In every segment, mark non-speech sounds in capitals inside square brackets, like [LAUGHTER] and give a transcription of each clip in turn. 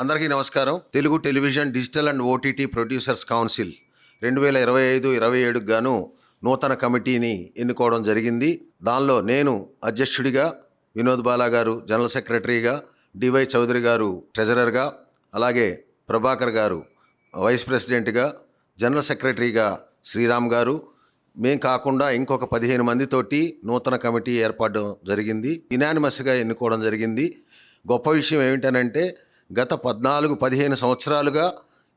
అందరికీ నమస్కారం. Telugu television digital and OTT producers council రెండు వేల ఇరవై ఐదు ఇరవై ఏడుకు గాను నూతన కమిటీని ఎన్నుకోవడం జరిగింది. దానిలో నేను అధ్యక్షుడిగా వినోద్ బాలా గారు జనరల్ సెక్రటరీగా డివై చౌదరి గారు ట్రెజరర్గా అలాగే ప్రభాకర్ గారు వైస్ ప్రెసిడెంట్గా జనరల్ సెక్రటరీగా శ్రీరామ్ గారు. మేం కాకుండా ఇంకొక పదిహేను మందితోటి నూతన కమిటీ ఏర్పడడం జరిగింది. ఇనానిమస్గా ఎన్నుకోవడం జరిగింది. గొప్ప విషయం ఏమిటనంటే గత పద్నాలుగు పదిహేను సంవత్సరాలుగా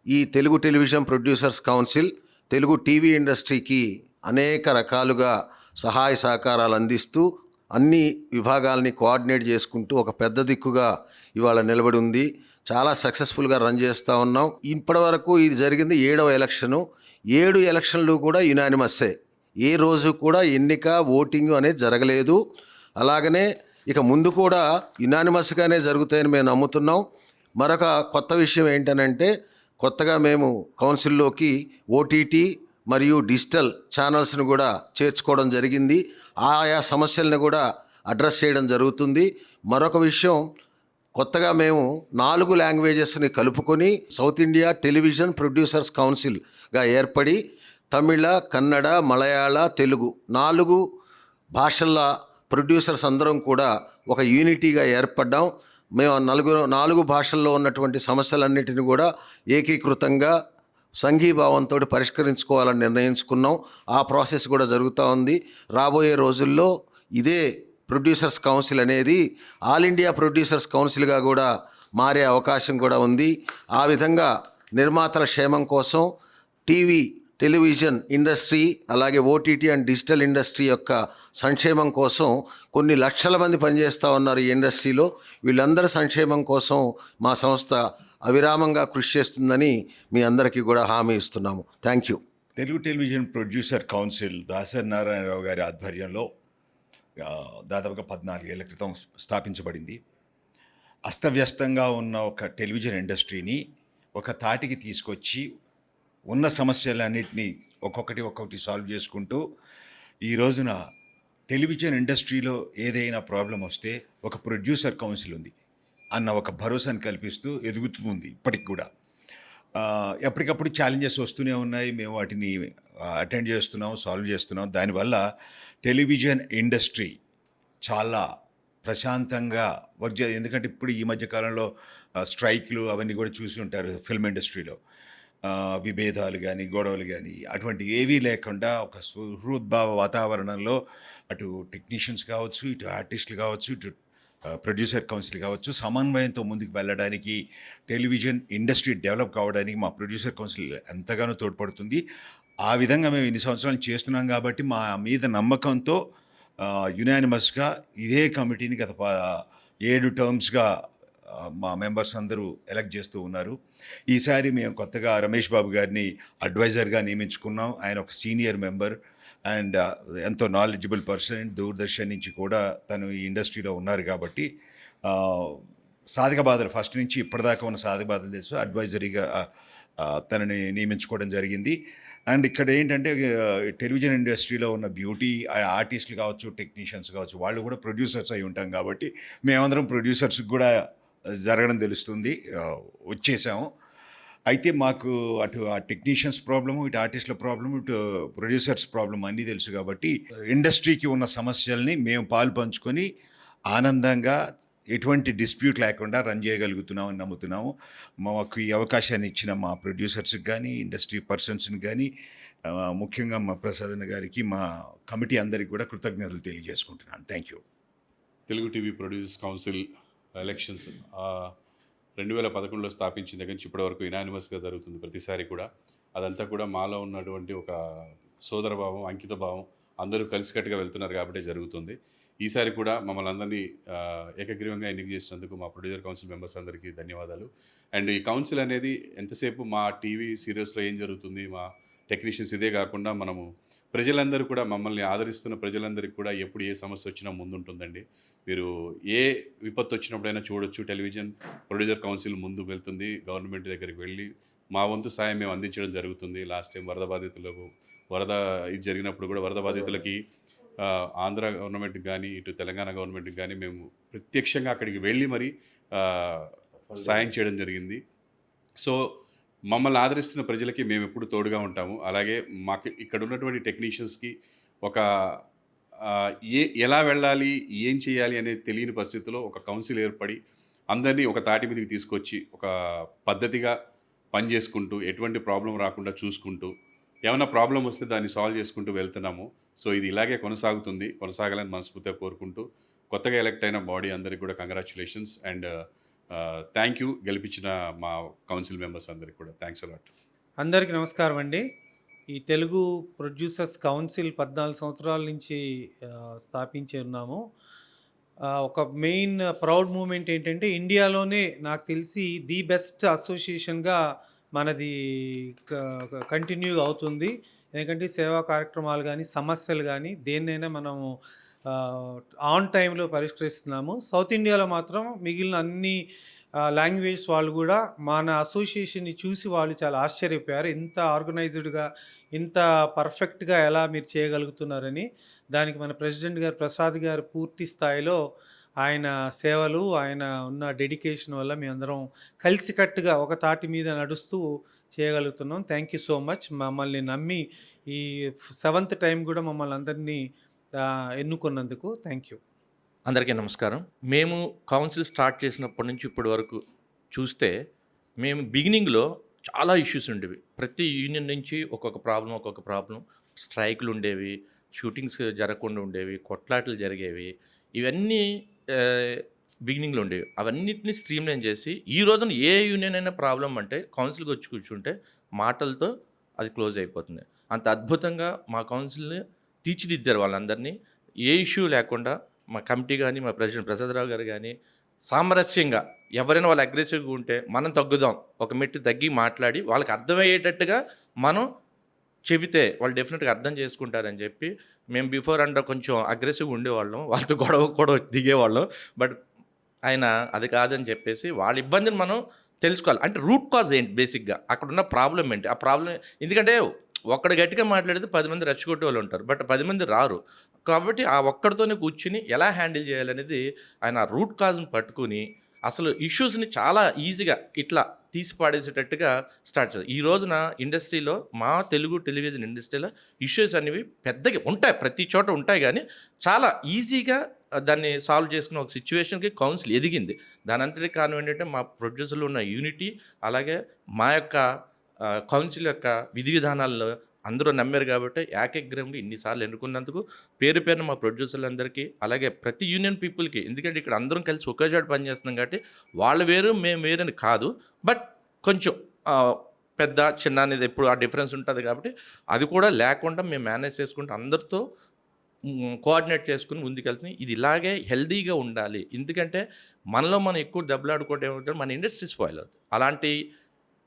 ఈ Telugu television producers council Telugu TV ఇండస్ట్రీకి అనేక రకాలుగా సహాయ సహకారాలు అందిస్తూ అన్ని విభాగాల్ని కోఆర్డినేట్ చేసుకుంటూ ఒక పెద్ద దిక్కుగా ఇవాళ నిలబడి ఉంది. చాలా సక్సెస్ఫుల్గా రన్ చేస్తూ ఉన్నాం. ఇప్పటి వరకు ఇది జరిగింది ఏడవ ఎలక్షను. ఏడు ఎలక్షన్లు కూడా యునానిమస్సే. ఏ రోజు కూడా ఎన్నిక ఓటింగ్ అనేది జరగలేదు. అలాగనే ఇక ముందు కూడా యునానిమస్గానే జరుగుతాయని మేము నమ్ముతున్నాం. మరొక కొత్త విషయం ఏంటనంటే కొత్తగా మేము కౌన్సిల్లోకి ఓటీటీ మరియు డిజిటల్ ఛానల్స్ను కూడా చేర్చుకోవడం జరిగింది. ఆయా సమస్యలను కూడా అడ్రస్ చేయడం జరుగుతుంది. మరొక విషయం కొత్తగా మేము నాలుగు లాంగ్వేజెస్ని కలుపుకొని సౌత్ ఇండియా టెలివిజన్ ప్రొడ్యూసర్స్ కౌన్సిల్గా ఏర్పడి తమిళ కన్నడ మలయాళ తెలుగు నాలుగు భాషల ప్రొడ్యూసర్స్ అందరం కూడా ఒక యూనిటీగా ఏర్పడ్డాం. మేము నలుగురు నాలుగు భాషల్లో ఉన్నటువంటి సమస్యలన్నిటిని కూడా ఏకీకృతంగా సంఘీభావంతో పరిష్కరించుకోవాలని నిర్ణయించుకున్నాం. ఆ ప్రాసెస్ కూడా జరుగుతూ ఉంది. రాబోయే రోజుల్లో ఇదే ప్రొడ్యూసర్స్ కౌన్సిల్ అనేది ఆల్ ఇండియా ప్రొడ్యూసర్స్ కౌన్సిల్గా కూడా మారే అవకాశం కూడా ఉంది. ఆ విధంగా నిర్మాతల క్షేమం కోసం టీవీ టెలివిజన్ ఇండస్ట్రీ అలాగే ఓటీటీ అండ్ డిజిటల్ ఇండస్ట్రీ యొక్క సంక్షేమం కోసం కొన్ని లక్షల మంది పనిచేస్తూ ఉన్నారు ఈ ఇండస్ట్రీలో. వీళ్ళందరి సంక్షేమం కోసం మా సంస్థ అవిరామంగా కృషి చేస్తుందని మీ అందరికీ కూడా హామీ ఇస్తున్నాము. Thank you Telugu television producer council Dasari Narayanarao గారి ఆధ్వర్యంలో దాదాపుగా దాదాపుగా పద్నాలుగేళ్ళ క్రితం స్థాపించబడింది. అస్తవ్యస్తంగా ఉన్న ఒక టెలివిజన్ ఇండస్ట్రీని ఒక తాటికి తీసుకొచ్చి ఉన్న సమస్యలన్నింటినీ ఒక్కొక్కటి ఒక్కొక్కటి సాల్వ్ చేసుకుంటూ ఈ రోజున టెలివిజన్ ఇండస్ట్రీలో ఏదైనా ప్రాబ్లం వస్తే ఒక ప్రొడ్యూసర్ కౌన్సిల్ ఉంది అన్న ఒక భరోసాను కల్పిస్తూ ఎదుగుతుంది ఇప్పటికి కూడా. ఎప్పటికప్పుడు ఛాలెంజెస్ వస్తూనే ఉన్నాయి. మేము వాటిని అటెండ్ చేస్తున్నాం సాల్వ్ చేస్తున్నాం. దానివల్ల టెలివిజన్ ఇండస్ట్రీ చాలా ప్రశాంతంగా వర్క్ చే ఎందుకంటే ఇప్పుడు ఈ మధ్య కాలంలో స్ట్రైక్లు అవన్నీ కూడా చూసి ఉంటారు ఫిల్మ్ ఇండస్ట్రీలో. విభేదాలు కానీ గొడవలు కానీ అటువంటి ఏవీ లేకుండా ఒక సుహృద్భావ వాతావరణంలో అటు టెక్నీషియన్స్ కావచ్చు ఇటు ఆర్టిస్టులు కావచ్చు ఇటు ప్రొడ్యూసర్ కౌన్సిల్ కావచ్చు సమన్వయంతో ముందుకు వెళ్ళడానికి టెలివిజన్ ఇండస్ట్రీ డెవలప్ కావడానికి మా ప్రొడ్యూసర్ కౌన్సిల్ ఎంతగానో తోడ్పడుతుంది. ఆ విధంగా మేము ఇన్ని సంవత్సరాలు చేస్తున్నాం కాబట్టి మా మీద నమ్మకంతో యునానిమస్గా ఇదే కమిటీని గత ఏడు టర్మ్స్గా మా మెంబర్స్ అందరూ ఎలక్ట్ చేస్తూ ఉన్నారు. ఈసారి మేము కొత్తగా రమేష్ బాబు గారిని అడ్వైజర్గా నియమించుకున్నాం. ఆయన ఒక సీనియర్ మెంబర్ అండ్ ఎంతో నాలెడ్జిబుల్ పర్సన్ దూరదర్శన్ నుంచి కూడా తను ఈ ఇండస్ట్రీలో ఉన్నారు కాబట్టి సాధక బాధలు ఫస్ట్ నుంచి ఇప్పటిదాకా ఉన్న సాధక బాధలు తెలుసు. అడ్వైజరీగా తనని నియమించుకోవడం జరిగింది. అండ్ ఇక్కడ ఏంటంటే టెలివిజన్ ఇండస్ట్రీలో ఉన్న బ్యూటీ ఆర్టిస్టులు కావచ్చు టెక్నీషియన్స్ కావచ్చు వాళ్ళు కూడా ప్రొడ్యూసర్స్ అయి ఉంటాం కాబట్టి మేమందరం ప్రొడ్యూసర్స్కి కూడా జరగడం తెలుస్తుంది. వచ్చేసాము. అయితే మాకు అటు ఆ టెక్నీషియన్స్ ప్రాబ్లము ఇటు ఆర్టిస్టుల ప్రాబ్లము ఇటు ప్రొడ్యూసర్స్ ప్రాబ్లం అన్నీ తెలుసు కాబట్టి ఇండస్ట్రీకి ఉన్న సమస్యల్ని మేము పాలు పంచుకొని ఆనందంగా ఎటువంటి డిస్ప్యూట్ లేకుండా రన్ చేయగలుగుతున్నామని నమ్ముతున్నాము. మాకు ఈ అవకాశాన్ని ఇచ్చిన మా ప్రొడ్యూసర్స్కి కానీ ఇండస్ట్రీ పర్సన్స్ని కానీ ముఖ్యంగా మా ప్రసాదన్ గారికి మా కమిటీ అందరికీ కూడా కృతజ్ఞతలు తెలియజేసుకుంటున్నాను. Thank you. Telugu TV producers council elections రెండు వేల పదకొండులో స్థాపించిన దగ్గర నుంచి ఇప్పటివరకు ఇనానిమస్గా జరుగుతుంది ప్రతిసారి కూడా. అదంతా కూడా మాలో ఉన్నటువంటి ఒక సోదరభావం అంకిత భావం అందరూ కలిసికట్టుగా వెళ్తున్నారు కాబట్టి జరుగుతుంది. ఈసారి కూడా మమ్మల్ని అందరినీ ఏకగ్రీవంగా ఎన్నిక చేసినందుకు మా ప్రొడ్యూసర్ కౌన్సిల్ మెంబర్స్ అందరికీ ధన్యవాదాలు. అండ్ ఈ కౌన్సిల్ అనేది ఎంతసేపు మా టీవీ సీరియల్స్లో ఏం జరుగుతుంది మా టెక్నీషియన్స్ ఇదే కాకుండా మనము ప్రజలందరూ కూడా మమ్మల్ని ఆదరిస్తున్న ప్రజలందరికీ కూడా ఎప్పుడు ఏ సమస్య వచ్చినా ముందుంటుందండి. మీరు ఏ విపత్తు వచ్చినప్పుడైనా చూడొచ్చు. టెలివిజన్ ప్రొడ్యూసర్ కౌన్సిల్ ముందుకు వెళ్తుంది. గవర్నమెంట్ దగ్గరికి వెళ్ళి మా వంతు సాయం మేము అందించడం జరుగుతుంది. లాస్ట్ టైం వరద బాధితులకు వరద ఇది జరిగినప్పుడు కూడా వరద బాధితులకి ఆంధ్ర గవర్నమెంట్కి కానీ ఇటు తెలంగాణ గవర్నమెంట్కి కానీ మేము ప్రత్యక్షంగా అక్కడికి వెళ్ళి మరి సాయం చేయడం జరిగింది. సో మమ్మల్ని ఆదరిస్తున్న ప్రజలకి మేము ఎప్పుడు తోడుగా ఉంటాము. అలాగే మాకు ఇక్కడ ఉన్నటువంటి టెక్నీషియన్స్కి ఒక ఏ ఎలా వెళ్ళాలి ఏం చేయాలి అనేది తెలియని పరిస్థితిలో ఒక కౌన్సిల్ ఏర్పడి అందరినీ ఒక తాటి మీదకి తీసుకొచ్చి ఒక పద్ధతిగా పని చేసుకుంటూ ఎటువంటి ప్రాబ్లం రాకుండా చూసుకుంటూ ఏమైనా ప్రాబ్లం వస్తే దాన్ని సాల్వ్ చేసుకుంటూ వెళ్తున్నాము. సో ఇది ఇలాగే కొనసాగుతుంది. కొనసాగాలని మనస్ఫూర్తిగా కోరుకుంటూ కొత్తగా ఎలక్ట్ అయిన బాడీ అందరికీ కూడా కంగ్రాచులేషన్స్ అండ్ థ్యాంక్ యూ గెలిపించిన మా కౌన్సిల్ మెంబర్స్ అందరికి కూడా. థ్యాంక్స్ అలాట్ అందరికీ నమస్కారం అండి. ఈ తెలుగు ప్రొడ్యూసర్స్ కౌన్సిల్ పద్నాలుగు సంవత్సరాల నుంచి స్థాపించి ఉన్నాము. ఒక మెయిన్ ప్రౌడ్ మూమెంట్ ఏంటంటే ఇండియాలోనే నాకు తెలిసి ది బెస్ట్ అసోసియేషన్గా మనది కంటిన్యూ అవుతుంది. ఎందుకంటే సేవా కార్యక్రమాలు కానీ సమస్యలు కానీ దేన్నైనా మనము ఆన్ టైంలో పరిష్కరిస్తున్నాము. సౌత్ ఇండియాలో మాత్రం మిగిలిన అన్ని లాంగ్వేజ్ వాళ్ళు కూడా మన అసోసియేషన్ని చూసి వాళ్ళు చాలా ఆశ్చర్యపోయారు. ఇంత ఆర్గనైజ్డ్గా ఇంత పర్ఫెక్ట్గా ఎలా మీరు చేయగలుగుతున్నారని. దానికి మన ప్రెసిడెంట్ గారు ప్రసాద్ గారు పూర్తి స్థాయిలో ఆయన సేవలు ఆయన ఉన్న డెడికేషన్ వల్ల మేమందరం కలిసికట్టుగా ఒక తాటి మీద నడుస్తూ చేయగలుగుతున్నాం. థ్యాంక్ యూ సో మచ్ మమ్మల్ని నమ్మి ఈ సెవెంత్ టైం కూడా మమ్మల్ని అందరినీ ఎన్నుకున్నందుకు థ్యాంక్ యూ. అందరికీ నమస్కారం. మేము కౌన్సిల్ స్టార్ట్ చేసినప్పటి నుంచి ఇప్పటి వరకు చూస్తే మేము బిగినింగ్లో చాలా ఇష్యూస్ ఉండేవి. ప్రతి యూనియన్ నుంచి ఒక్కొక్క ప్రాబ్లం ఒక్కొక్క ప్రాబ్లం. స్ట్రైకులు ఉండేవి షూటింగ్స్ జరగకుండా ఉండేవి కొట్లాటలు జరిగేవి. ఇవన్నీ బిగినింగ్లో ఉండేవి. అవన్నిటిని స్ట్రీమ్లైన్ చేసి ఈ రోజున ఏ యూనియన్ అయినా ప్రాబ్లం అంటే కౌన్సిల్కి వచ్చి కూర్చుంటే మాటలతో అది క్లోజ్ అయిపోతుంది. అంత అద్భుతంగా మా కౌన్సిల్ని తీర్చిదిద్దారు వాళ్ళందరినీ. ఏ ఇష్యూ లేకుండా మా కమిటీ కానీ మా ప్రెసిడెంట్ ప్రసాదరావు గారు కానీ సామరస్యంగా ఎవరైనా వాళ్ళు అగ్రెసివ్గా ఉంటే మనం తగ్గుదాం ఒక మెట్టు తగ్గి మాట్లాడి వాళ్ళకి అర్థమయ్యేటట్టుగా మనం చెబితే వాళ్ళు డెఫినెట్గా అర్థం చేసుకుంటారని చెప్పి మేము బిఫోర్ అండ్ కొంచెం అగ్రెసివ్గా ఉండేవాళ్ళం వాళ్ళతో గొడవ కూడా దిగేవాళ్ళం. బట్ ఆయన అది కాదని చెప్పేసి వాళ్ళ ఇబ్బందిని మనం తెలుసుకోవాలి. అంటే రూట్ కాజ్ ఏంటి బేసిక్గా? అక్కడ ఉన్న ప్రాబ్లం ఏంటి? ఆ ప్రాబ్లం ఎందుకంటే ఒక్కడ గట్టిగా మాట్లాడితే పది మంది రెచ్చగొట్టే వాళ్ళు ఉంటారు. బట్ పది మంది రారు. కాబట్టి ఆ ఒక్కడితోనే కూర్చుని ఎలా హ్యాండిల్ చేయాలనేది ఆయన రూట్ కాజ్ని పట్టుకుని అసలు ఇష్యూస్ని చాలా ఈజీగా ఇట్లా తీసి పాడేసేటట్టుగా స్టార్ట్ చేస్తారు ఈ రోజున ఇండస్ట్రీలో మా తెలుగు టెలివిజన్ ఇండస్ట్రీలో ఇష్యూస్ అనేవి పెద్దగా ఉంటాయి. ప్రతి చోట ఉంటాయి కానీ చాలా ఈజీగా దాన్ని సాల్వ్ చేసుకున్న ఒక సిచ్యువేషన్కి కౌన్సిల్ ఎదిగింది. దాని అంతటి కారణం ఏంటంటే మా ప్రొడ్యూసర్లు ఉన్న యూనిటీ అలాగే మా యొక్క కౌన్సిల్ యొక్క విధి విధానాల్లో అందరూ నమ్మారు కాబట్టి ఏకగ్రహంగా ఇన్నిసార్లు ఎన్నుకున్నందుకు పేరు పేరున మా ప్రొడ్యూసర్లందరికీ అలాగే ప్రతి యూనియన్ పీపుల్కి ఎందుకంటే ఇక్కడ అందరం కలిసి ఒకే చోట పనిచేస్తున్నాం కాబట్టి వాళ్ళు వేరు మేము వేరని కాదు. బట్ కొంచెం పెద్ద చిన్న అనేది ఎప్పుడు ఆ డిఫరెన్స్ ఉంటుంది కాబట్టి అది కూడా లేకుండా మేము మేనేజ్ చేసుకుంటూ అందరితో కోఆర్డినేట్ చేసుకుని ముందుకెళ్తున్నాం. ఇది ఇలాగే హెల్దీగా ఉండాలి. ఎందుకంటే మనలో మనం ఎక్కువ దెబ్బలాడుకోవడం ఏమంటే మన ఇండస్ట్రీ స్పాయిల్ అవుతుంది. అలాంటి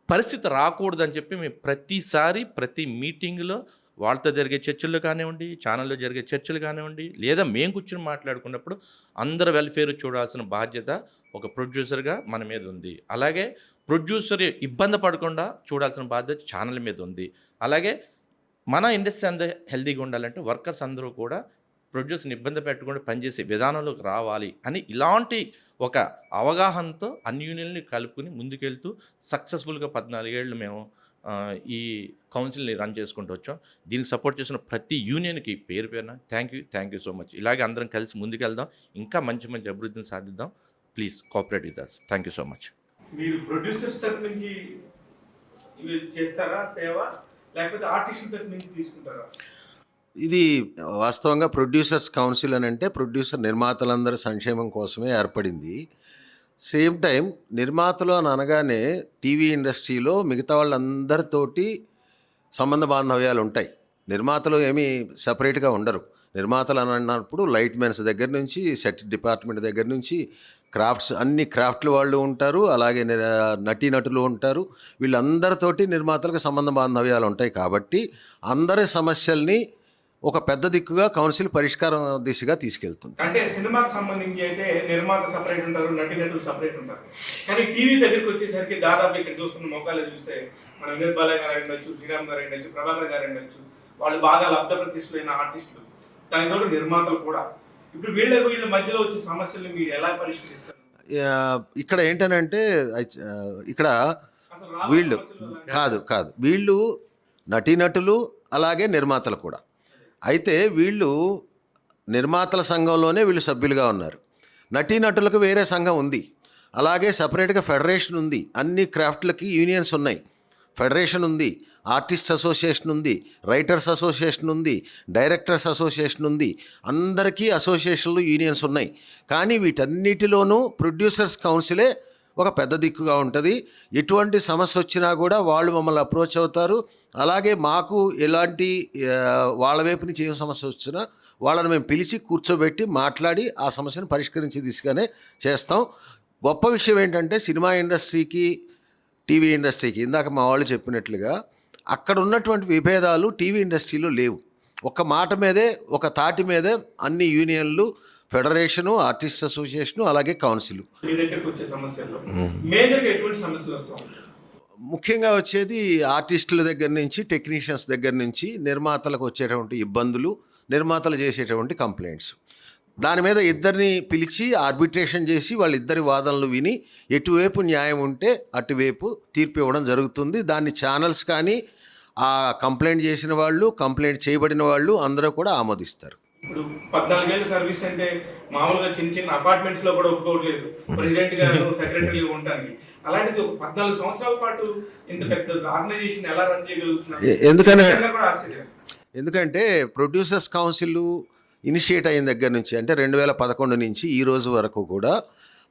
పరిస్థితి రాకూడదని చెప్పి మేము ప్రతిసారి ప్రతి మీటింగ్లో వాళ్ళతో జరిగే చర్చలు కానివ్వండి ఛానల్లో జరిగే చర్చలు కానివ్వండి లేదా మేము కూర్చొని మాట్లాడుకున్నప్పుడు అందరి వెల్ఫేర్ చూడాల్సిన బాధ్యత ఒక ప్రొడ్యూసర్గా మన మీద ఉంది. అలాగే ప్రొడ్యూసర్ ఇబ్బంది పడకుండా చూడాల్సిన బాధ్యత ఛానల్ మీద ఉంది. అలాగే మన ఇండస్ట్రీ అంతా హెల్తీగా ఉండాలంటే వర్కర్స్ అందరూ కూడా ప్రొడ్యూసర్ని ఇబ్బంది పెట్టకుండా పనిచేసే విధానంలోకి రావాలి అని ఇలాంటి ఒక అవగాహనతో అన్ని యూనియన్ని కలుపుకుని ముందుకెళ్తూ సక్సెస్ఫుల్గా పద్నాలుగేళ్ళు మేము ఈ కౌన్సిల్ని రన్ చేసుకుంటూ వచ్చాం. దీనికి సపోర్ట్ చేసిన ప్రతి యూనియన్కి పేరు పేరున thank you thank you so much. ఇలాగే అందరం కలిసి ముందుకెళ్దాం. ఇంకా మంచి మంచి అభివృద్ధిని సాధిద్దాం. Please cooperate with us. Thank you so much. మీరు ప్రొడ్యూసర్స్ తరపు నుంచి చేస్తారా? సేవ? లేకపోతే ఆర్టిస్టుల తరపు నుంచి తీసుకుంటారా? ఇది వాస్తవంగా ప్రొడ్యూసర్స్ కౌన్సిల్ అని అంటే ప్రొడ్యూసర్ నిర్మాతలందరి సంక్షేమం కోసమే ఏర్పడింది. సేమ్ టైం నిర్మాతలు అని అనగానే టీవీ ఇండస్ట్రీలో మిగతా వాళ్ళందరితోటి సంబంధ బాంధవ్యాలు ఉంటాయి. నిర్మాతలు ఏమీ సపరేట్గా ఉండరు. నిర్మాతలు అని అన్నప్పుడు లైట్ మెన్స్ దగ్గర నుంచి సెట్ డిపార్ట్మెంట్ దగ్గర నుంచి క్రాఫ్ట్స్ అన్ని క్రాఫ్ట్లు వాళ్ళు ఉంటారు. అలాగే నటీనటులు ఉంటారు. వీళ్ళందరితోటి నిర్మాతలకు సంబంధ బాంధవ్యాలు ఉంటాయి కాబట్టి అందరి సమస్యల్ని ఒక పెద్ద దిక్కుగా కౌన్సిల్ పరిష్కారం దిశగా తీసుకెళ్తుంది. అంటే సినిమాకి సంబంధించి అయితే నిర్మాత సపరేట్ ఉంటారు నటీనటులు సపరేట్ ఉంటారు. కానీ టీవీ దగ్గరికి వచ్చేసరికి దాదాపు ఇక్కడ చూస్తున్న మొక్కలు చూస్తే మన వినోద్ బాలయ్య గారు ఉండొచ్చు శ్రీరామ్ గారు ఉండొచ్చు ప్రభాకర్ గారు ఉండొచ్చు వాళ్ళు బాగా లబ్ధ ప్రతిష్ఠులైన ఆర్టిస్టులు. దాని తోడు నిర్మాతలు కూడా. ఇప్పుడు వీళ్ళ వీళ్ళ మధ్యలో వచ్చిన సమస్యలు మీరు ఎలా పరిష్కరిస్తారు? ఇక్కడ ఏంటనంటే ఇక్కడ వీళ్ళు. కాదు కాదు. వీళ్ళు నటీనటులు అలాగే నిర్మాతలు కూడా. అయితే వీళ్ళు నిర్మాతల సంఘంలోనే వీళ్ళు సభ్యులుగా ఉన్నారు. నటీనటులకు వేరే సంఘం ఉంది. అలాగే సపరేట్గా ఫెడరేషన్ ఉంది. అన్ని క్రాఫ్ట్లకి యూనియన్స్ ఉన్నాయి. ఫెడరేషన్ ఉంది ఆర్టిస్ట్ అసోసియేషన్ ఉంది రైటర్స్ అసోసియేషన్ ఉంది డైరెక్టర్స్ అసోసియేషన్ ఉంది. అందరికీ అసోసియేషన్లు యూనియన్స్ ఉన్నాయి. కానీ వీటన్నిటిలోనూ ప్రొడ్యూసర్స్ కౌన్సిలే ఒక పెద్ద దిక్కుగా ఉంటుంది. ఎటువంటి సమస్య వచ్చినా కూడా వాళ్ళు మమ్మల్ని అప్రోచ్ అవుతారు. అలాగే మాకు ఎలాంటి వాళ్ళ వైపు నుంచి ఏం సమస్య వచ్చినా వాళ్ళని మేము పిలిచి కూర్చోబెట్టి మాట్లాడి ఆ సమస్యను పరిష్కరించే దిశగానే చేస్తాం. గొప్ప విషయం ఏంటంటే సినిమా ఇండస్ట్రీకి టీవీ ఇండస్ట్రీకి ఇందాక మా వాళ్ళు చెప్పినట్లుగా అక్కడ ఉన్నటువంటి విభేదాలు టీవీ ఇండస్ట్రీలో లేవు. ఒక మాట మీదే ఒక తాటి మీదే అన్ని యూనియన్లు ఫెడరేషను ఆర్టిస్ట్ అసోసియేషను అలాగే కౌన్సిల్. ముఖ్యంగా వచ్చేది ఆర్టిస్టుల దగ్గర నుంచి టెక్నీషియన్స్ దగ్గర నుంచి నిర్మాతలకు వచ్చేటువంటి ఇబ్బందులు నిర్మాతలు చేసేటువంటి కంప్లైంట్స్. దాని మీద ఇద్దరిని పిలిచి ఆర్బిట్రేషన్ చేసి వాళ్ళిద్దరి వాదనలు విని ఎటువైపు న్యాయం ఉంటే అటువైపు తీర్పు ఇవ్వడం జరుగుతుంది. దాన్ని ఛానల్స్ కానీ ఆ కంప్లైంట్ చేసిన వాళ్ళు కంప్లైంట్ చేయబడిన వాళ్ళు అందరూ కూడా ఆమోదిస్తారు. ఇప్పుడు పద్నాలుగేళ్ళ సర్వీస్ అంటే మామూలుగా చిన్న చిన్న అపార్ట్మెంట్స్లో కూడా ఒప్పుకోవట్లేదు. ప్రెసిడెంట్ గారు సెక్రటరీగా ఉంటానికి అలాంటిది ఒక పద్నాలుగు సంవత్సరాల పాటు ఇంత పెద్ద ఆర్గనైజేషన్ ఎలా రన్ చేయగలుగుతున్నారు? ఎందుకంటే ప్రొడ్యూసర్స్ కౌన్సిల్ ఇనిషియేట్ అయిన దగ్గర నుంచి అంటే రెండు వేల పదకొండు నుంచి ఈ రోజు వరకు కూడా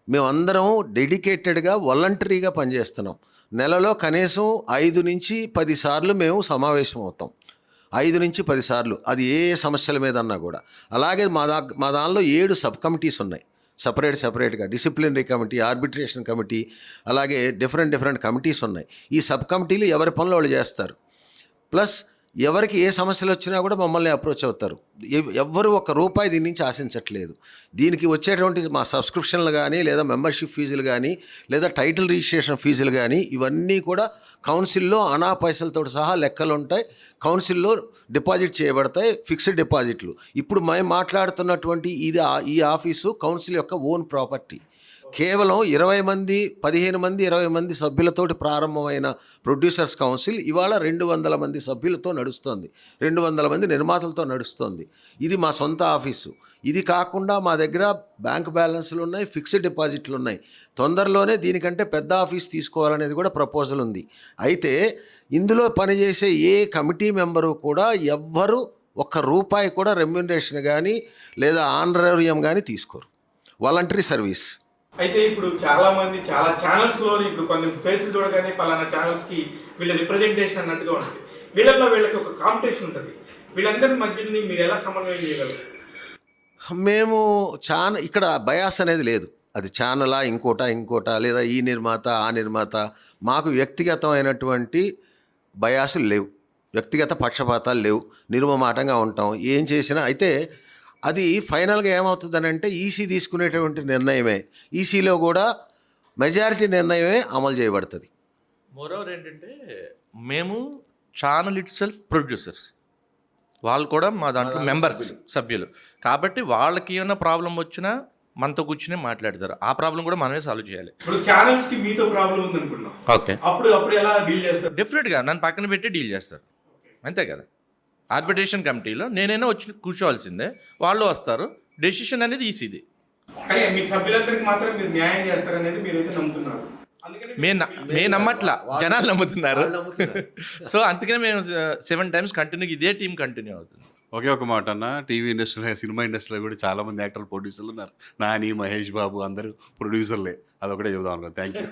మేమందరం డెడికేటెడ్గా వాలంటరీగా పనిచేస్తున్నాం. నెలలో కనీసం ఐదు నుంచి పది సార్లు మేము సమావేశం అవుతాం ఐదు నుంచి పదిసార్లు అది ఏ ఏ సమస్యల మీద అన్నా కూడా. అలాగే మా దా మా దానిలో ఏడు సబ్ కమిటీస్ ఉన్నాయి. సపరేట్ సపరేట్గా. డిసిప్లినరీ కమిటీ ఆర్బిట్రేషన్ కమిటీ అలాగే డిఫరెంట్ డిఫరెంట్ కమిటీస్ ఉన్నాయి. ఈ సబ్ కమిటీలు ఎవరి పనులు వాళ్ళు చేస్తారు? ప్లస్ ఎవరికి ఏ సమస్యలు వచ్చినా కూడా మమ్మల్ని అప్రోచ్ అవుతారు. ఎవ్- ఎవ్వరు ఒక రూపాయి దీని నుంచి ఆశించట్లేదు. దీనికి వచ్చేటువంటి మా సబ్స్క్రిప్షన్లు కానీ లేదా మెంబర్షిప్ ఫీజులు కానీ లేదా టైటిల్ రిజిస్ట్రేషన్ ఫీజులు కానీ ఇవన్నీ కూడా కౌన్సిల్లో అనా పైసలతో సహా లెక్కలు ఉంటాయి కౌన్సిల్లో డిపాజిట్ చేయబడతాయి ఫిక్స్డ్ డిపాజిట్లు. ఇప్పుడు మేము మాట్లాడుతున్నటువంటి ఇది ఆ- ఈ ఆఫీసు కౌన్సిల్ యొక్క ఓన్ ప్రాపర్టీ. కేవలం ఇరవై మంది పదిహేను మంది ఇరవై మంది సభ్యులతోటి ప్రారంభమైన ప్రొడ్యూసర్స్ కౌన్సిల్ ఇవాళ రెండు వందల మంది సభ్యులతో నడుస్తోంది. రెండు వందల మంది నిర్మాతలతో నడుస్తుంది. ఇది మా సొంత ఆఫీసు. ఇది కాకుండా మా దగ్గర బ్యాంక్ బ్యాలెన్స్లు ఉన్నాయి ఫిక్స్డ్ డిపాజిట్లు ఉన్నాయి. తొందరలోనే దీనికంటే పెద్ద ఆఫీస్ తీసుకోవాలనేది కూడా ప్రపోజల్ ఉంది. అయితే ఇందులో పనిచేసే ఏ కమిటీ మెంబరు కూడా ఎవ్వరు ఒక్క రూపాయి కూడా రెమ్యునరేషన్ కానీ లేదా ఆనరేరియం కానీ తీసుకోరు. Voluntary service. అయితే ఇప్పుడు చాలా మంది చాలా ఛానల్స్లో ఇప్పుడు కొన్ని ఫేస్లు చూడగానే పలానా ఛానల్స్కి వీళ్ళ రిప్రజెంటేషన్ అన్నట్టుగా ఉంటుంది. వీళ్ళల్లో వీళ్ళకి ఒక కాంపిటీషన్ ఉంటుంది. వీళ్ళందరి మధ్యని మీరు ఎలా సమన్వయం చేయగలరు? మేము ఛానల్ ఇక్కడ బయాస్ అనేది లేదు. అది ఛానలా ఇంకోట ఇంకోట లేదా ఈ నిర్మాత ఆ నిర్మాత. మాకు వ్యక్తిగతమైనటువంటి బయాసులు లేవు. వ్యక్తిగత పక్షపాతాలు లేవు. నిర్మమాటంగా ఉంటాం. ఏం చేసినా అయితే అది ఫైనల్గా ఏమవుతుందనంటే ఈసీ తీసుకునేటువంటి నిర్ణయమే. ఈసీలో కూడా మెజారిటీ నిర్ణయమే అమలు చేయబడుతుంది. మోరోవర్ ఏంటంటే మేము ఛానల్ ఇట్ సెల్ఫ్ ప్రొడ్యూసర్స్. వాళ్ళు కూడా మా దాంట్లో మెంబర్స్ సభ్యులు. కాబట్టి వాళ్ళకి ఏమైనా ప్రాబ్లం వచ్చినా మనతో కూర్చుని మాట్లాడతారు. ఆ ప్రాబ్లం కూడా మనమే సాల్వ్ చేయాలి. ఇప్పుడు ఛానల్స్కి మీతో ప్రాబ్లం ఉంది అనుకున్నాం ఓకే. అప్పుడు అప్పుడు ఎలా డీల్ చేస్తారు? డెఫినెట్గా నన్ను పక్కన పెట్టి డీల్ చేస్తారు. అంతే కదా? ఆర్బిట్రేషన్ కమిటీలో నేనైనా వచ్చి కూర్చోవాల్సిందే. వాళ్ళు వస్తారు. డెసిషన్ అనేది ఈసీది. మీ సభ్యులందరికీ మాత్రం మీరు న్యాయం చేస్తారనేది మీరైతే నమ్ముతున్నారు. అందుకని మేము మేము నమ్మట్లా. జనాలు నమ్ముతున్నారు. [LAUGHS] సో అందుకనే మేము సెవెన్ టైమ్స్ కంటిన్యూ ఇదే టీం కంటిన్యూ అవుతుంది. ఒకే ఒక మాట అన్న టీవీ ఇండస్ట్రీలో సినిమా ఇండస్ట్రీలో కూడా చాలా మంది యాక్టర్లు ప్రొడ్యూసర్లు ఉన్నారు. నాని మహేష్ బాబు అందరూ ప్రొడ్యూసర్లే అదొకటే చెబుదాం అనుకో థ్యాంక్ యూ